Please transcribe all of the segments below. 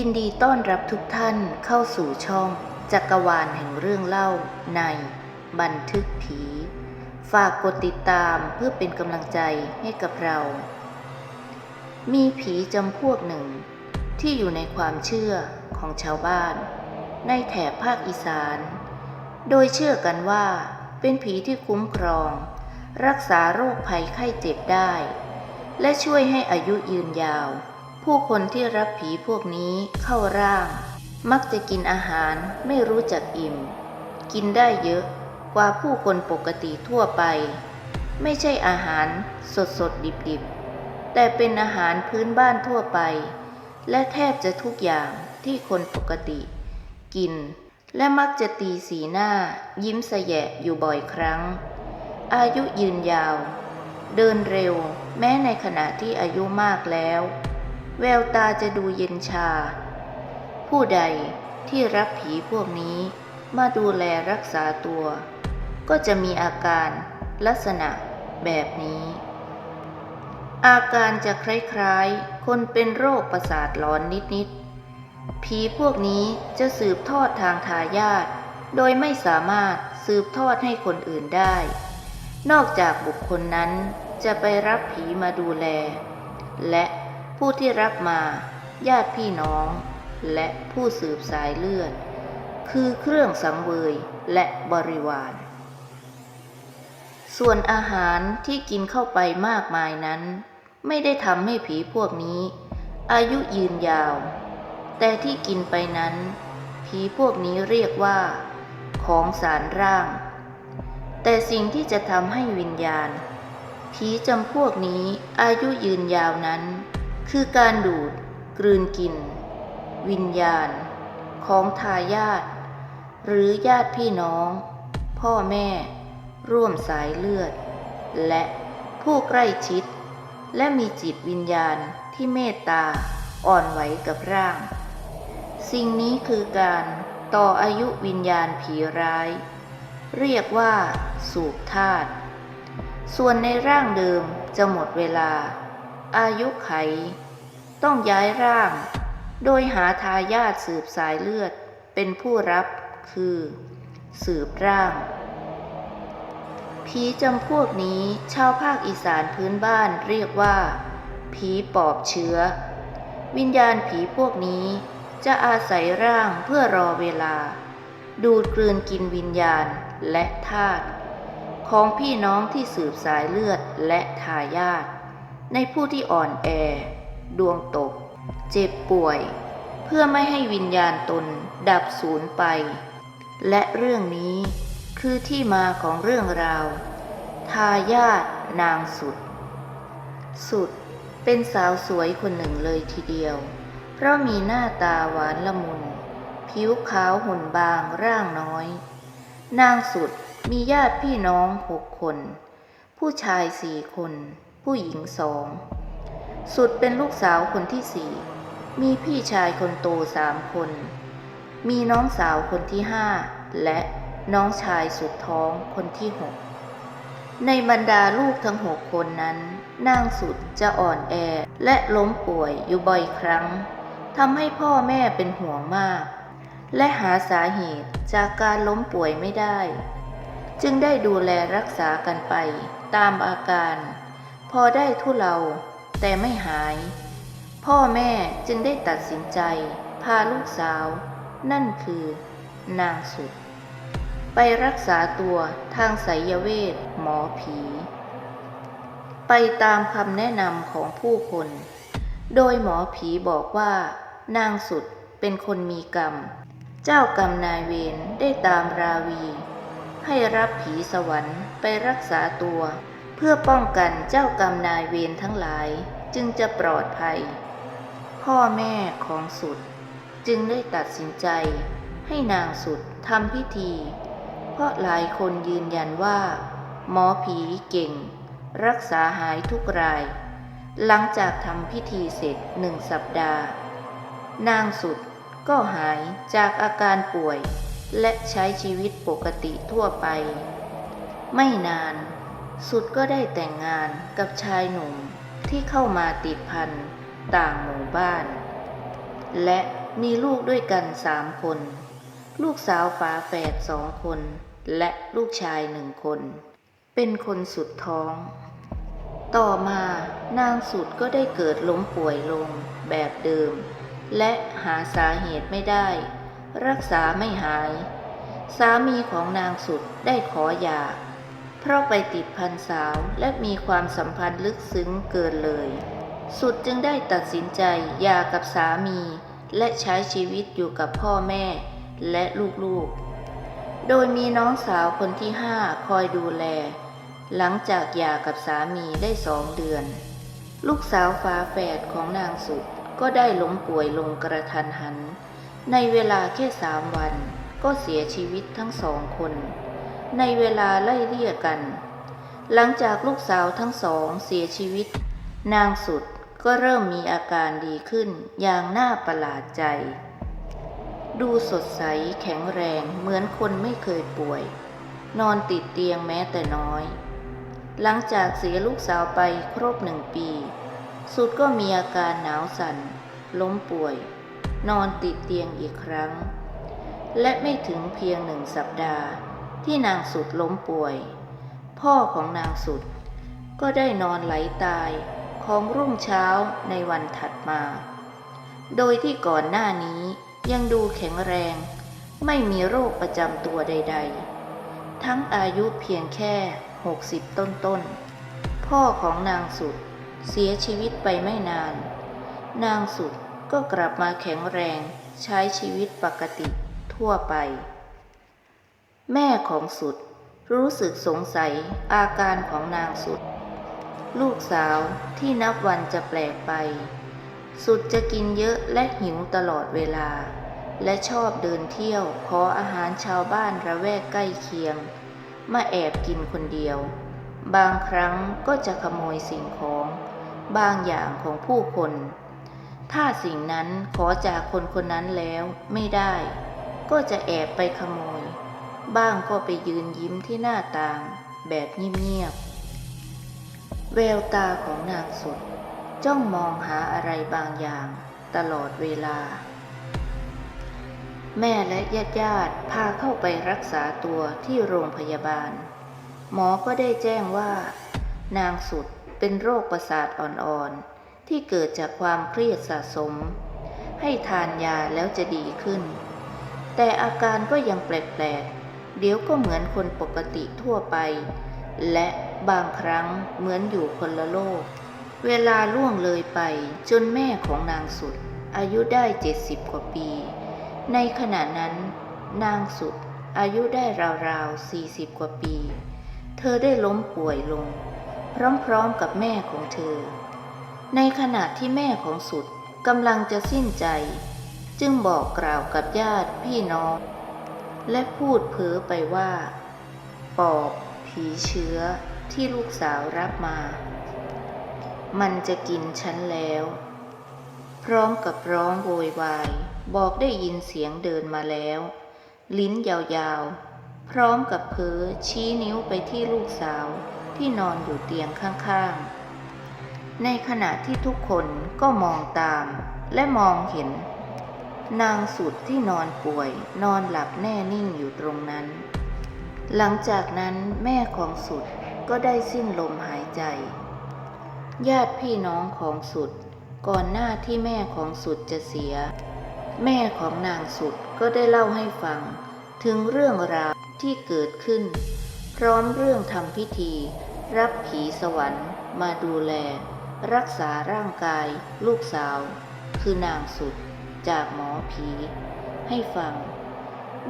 ยินดีต้อนรับทุกท่านเข้าสู่ช่อง จักรวาลแห่งเรื่องเล่าใน บันทึกผี ฝากกดติดตามเพื่อเป็นกำลังใจให้กับเรา มีผีจำพวกหนึ่ง ที่อยู่ในความเชื่อของชาวบ้าน ในแถบภาคอีสาน โดยเชื่อกันว่า เป็นผีที่คุ้มครอง รักษาโรคภัยไข้เจ็บได้ และช่วยให้อายุยืนยาว ผู้คนที่รับผีพวกนี้เข้าร่าง มักจะกินอาหารไม่รู้จักอิ่ม กินได้เยอะกว่าผู้คนปกติทั่วไป ไม่ใช่อาหารสดสดดิบดิบแต่เป็นอาหารพื้นบ้านทั่วไป และแทบจะทุกอย่างที่คนปกติ กิน และมักจะตีสีหน้า ยิ้มแสยะอยู่บ่อยครั้ง อายุยืนยาว เดินเร็ว แม้ในขณะที่อายุมากแล้ว แววตาจะดูเย็นชา ผู้ใดที่รับผีพวกนี้มาดูแลรักษาตัว ก็จะมีอาการลักษณะแบบนี้ อาการจะคล้ายๆ คนเป็นโรคประสาทหลอนนิดๆ ผีพวกนี้จะสืบทอดทางทายาทโดยไม่สามารถสืบทอดให้คนอื่นได้ นอกจากบุคคลนั้นจะไปรับผีมาดูแล และ ผู้ที่รับมาญาติพี่น้อง และผู้สืบสายเลือด คือเครื่องสังเวยและบริวาร ส่วนอาหารที่กินเข้าไปมากมายนั้น ไม่ได้ทำให้ผีพวกนี้ อายุยืนยาว แต่ที่กินไปนั้น ผีพวกนี้เรียกว่า ของสารร่าง แต่สิ่งที่จะทำให้วิญญาณผีจำพวกนี้อายุยืนยาวนั้น คือการดูดกลืนกิน วิญญาณ ของทายาทหรือญาติพี่น้อง พ่อแม่ ร่วมสายเลือด และผู้ใกล้ชิด และมีจิตวิญญาณที่เมตตาอ่อนไหวกับร่าง สิ่งนี้คือการต่ออายุวิญญาณผีร้าย เรียกว่าสูบธาตุส่วนในร่างเดิมจะหมดเวลา อายุไข ต้องย้ายร่าง โดยหาทายาทสืบสายเลือดเป็นผู้รับคือ สืบร่างผีจำพวกนี้ชาวภาคอีสานพื้นบ้านเรียกว่า ผีปอบเชื้อ วิญญาณผีพวกนี้จะอาศัยร่างเพื่อรอเวลา ดูดกลืนกินวิญญาณและธาตุของพี่น้องที่สืบสายเลือดและทายาท ในผู้ที่อ่อนแอ ดวงตก เจ็บป่วย เพื่อไม่ให้วิญญาณตนดับสูญไป และเรื่องนี้คือที่มาของเรื่องราว ทายาทนางสุด สุดเป็นสาวสวยคนหนึ่งเลยทีเดียว เพราะมีหน้าตาหวานละมุน ผิวขาวหุ่นบางร่างน้อย นางสุดมีญาติพี่น้องหกคน ผู้ชายสี่คน ผู้หญิงสอง สุดเป็นลูกสาวคนที่สี่ มีพี่ชายคนโตสามคน มีน้องสาวคนที่ห้า และน้องชายสุดท้องคนที่หก ในบรรดาลูกทั้งหกคนนั้นนางสุดจะอ่อนแอและล้มป่วยอยู่บ่อยครั้งทำให้พ่อแม่เป็นห่วงมาก และหาสาเหตุจากการล้มป่วยไม่ได้ จึงได้ดูแลรักษากันไปตามอาการ พอได้ทุเลาแต่ไม่หาย พ่อแม่จึงได้ตัดสินใจ พาลูกสาว นั่นคือ นางสุด ไปรักษาตัวทางไสยเวทหมอผี ไปตามคำแนะนำของผู้คน โดยหมอผีบอกว่า นางสุดเป็นคนมีกรรม เจ้ากรรมนายเวรได้ตามราวี ให้รับผีสวรรค์ไปรักษาตัว เพื่อป้องกันเจ้ากรรมนายเวรทั้งหลายจึงจะปลอดภัย พ่อแม่ของสุด จึงได้ตัดสินใจ ให้นางสุดทำพิธี เพราะหลายคนยืนยันว่า หมอผีเก่ง รักษาหายทุกราย หลังจากทำพิธีเสร็จหนึ่งสัปดาห์ นางสุดก็หายจากอาการป่วย และใช้ชีวิตปกติทั่วไป ไม่นาน สุดก็ได้แต่งงานกับชายหนุ่มที่เข้ามาติดพันต่างหมู่บ้าน และมีลูกด้วยกันสามคน ลูกสาวฝาแฝดสองคน และลูกชายหนึ่งคน เป็นคนสุดท้อง ต่อมานางสุดก็ได้เกิดล้มป่วยลงแบบเดิม และหาสาเหตุไม่ได้ รักษาไม่หาย สามีของนางสุดได้ขอหย่า เพราะไปติดพันสาวและมีความสัมพันธ์ลึกซึ้งเกินเลย สุดจึงได้ตัดสินใจหย่ากับสามี และใช้ชีวิตอยู่กับพ่อแม่และลูกๆ โดยมีน้องสาวคนที่ห้าคอยดูแล หลังจากหย่ากับสามีได้สองเดือน ลูกสาวฟ้าแฝดของนางสุดก็ได้ล้มป่วยลงกระทันหัน ในเวลาแค่สามวันก็เสียชีวิตทั้งสองคน ในเวลาไล่เลี่ยกัน หลังจากลูกสาวทั้งสองเสียชีวิต นางสุดก็เริ่มมีอาการดีขึ้นอย่างน่าประหลาดใจ ดูสดใสแข็งแรงเหมือนคนไม่เคยป่วย นอนติดเตียงแม้แต่น้อย หลังจากเสียลูกสาวไปครบหนึ่งปี สุดก็มีอาการหนาวสัน่น ล้มป่วย นอนติดเตียงอีกครั้ง และไม่ถึงเพียงหนึ่งสัปดาห์ ที่นางสุดล้มป่วย พ่อของนางสุด ก็ได้นอนไหลตายของรุ่งเช้าในวันถัดมา โดยที่ก่อนหน้านี้ยังดูแข็งแรง ไม่มีโรคประจำตัวใด ๆ ทั้งอายุเพียงแค่ 60 ต้นๆ พ่อของนางสุดเสียชีวิตไปไม่นาน นางสุดก็กลับมาแข็งแรงใช้ชีวิตปกติทั่วไป แม่ของสุด รู้สึกสงสัยอาการของนางสุด ลูกสาวที่นับวันจะแปลกไป สุดจะกินเยอะและหิวตลอดเวลา และชอบเดินเที่ยวขออาหารชาวบ้านระแวกใกล้เคียง มาแอบกินคนเดียว บางครั้งก็จะขโมยสิ่งของ บางอย่างของผู้คน ถ้าสิ่งนั้นขอจากคนคนนั้นแล้วไม่ได้ ก็จะแอบไปขโมย บ้างก็ไปยืนยิ้มที่หน้าต่าง แบบเงียบๆแววตาของนางสุดจ้องมองหาอะไรบางอย่างตลอดเวลา แม่และญาติญาติพาเข้าไปรักษาตัวที่โรงพยาบาล หมอก็ได้แจ้งว่า นางสุดเป็นโรคประสาทอ่อนๆ ที่เกิดจากความเครียดสะสม ให้ทานยาแล้วจะดีขึ้น แต่อาการก็ยังแปลกๆ เดี๋ยวก็เหมือนคนปกติทั่วไป และบางครั้งเหมือนอยู่คนละโลก เวลาล่วงเลยไปจนแม่ของนางสุด อายุได้เจ็ดสิบกว่าปี ในขณะนั้น นางสุดอายุได้ราวๆสี่สิบกว่าปี เธอได้ล้มป่วยลง พร้อมๆกับแม่ของเธอ ในขณะที่แม่ของสุดกำลังจะสิ้นใจ จึงบอกกล่าวกับญาติพี่น้อง และพูดเพ้อไปว่า ปอบผีเชื้อที่ลูกสาวรับมา มันจะกินฉันแล้ว พร้อมกับร้องโวยวาย บอกได้ยินเสียงเดินมาแล้ว ลิ้นยาวๆ พร้อมกับเพ้อชี้นิ้วไปที่ลูกสาวที่นอนอยู่เตียงข้างๆ ในขณะที่ทุกคนก็มองตามและมองเห็น นางสุดที่นอนป่วย นอนหลับแน่นิ่งอยู่ตรงนั้น หลังจากนั้นแม่ของสุดก็ได้สิ้นลมหายใจ ญาติพี่น้องของสุด ก่อนหน้าที่แม่ของสุดจะเสีย แม่ของนางสุดก็ได้เล่าให้ฟัง ถึงเรื่องราวที่เกิดขึ้น พร้อมเรื่องทำพิธี รับผีสวรรค์มาดูแล รักษาร่างกาย ลูกสาว คือนางสุด จากหมอผี ให้ฟัง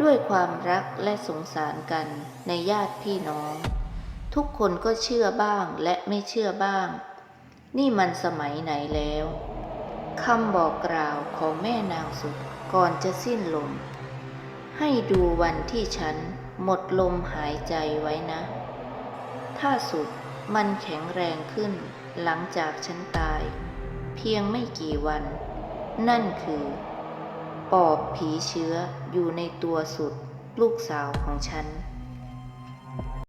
ด้วยความรักและสงสารกันในญาติพี่น้อง ทุกคนก็เชื่อบ้างและไม่เชื่อบ้าง นี่มันสมัยไหนแล้วคำบอกกล่าวของแม่นางสุดก่อนจะสิ้นลม ให้ดูวันที่ฉันหมดลมหายใจไว้นะ ถ้าสุดมันแข็งแรงขึ้นหลังจากฉันตาย เพียงไม่กี่วัน นั่นคือ ปอบผีเชื้ออยู่ในตัวสุดลูกสาวของฉัน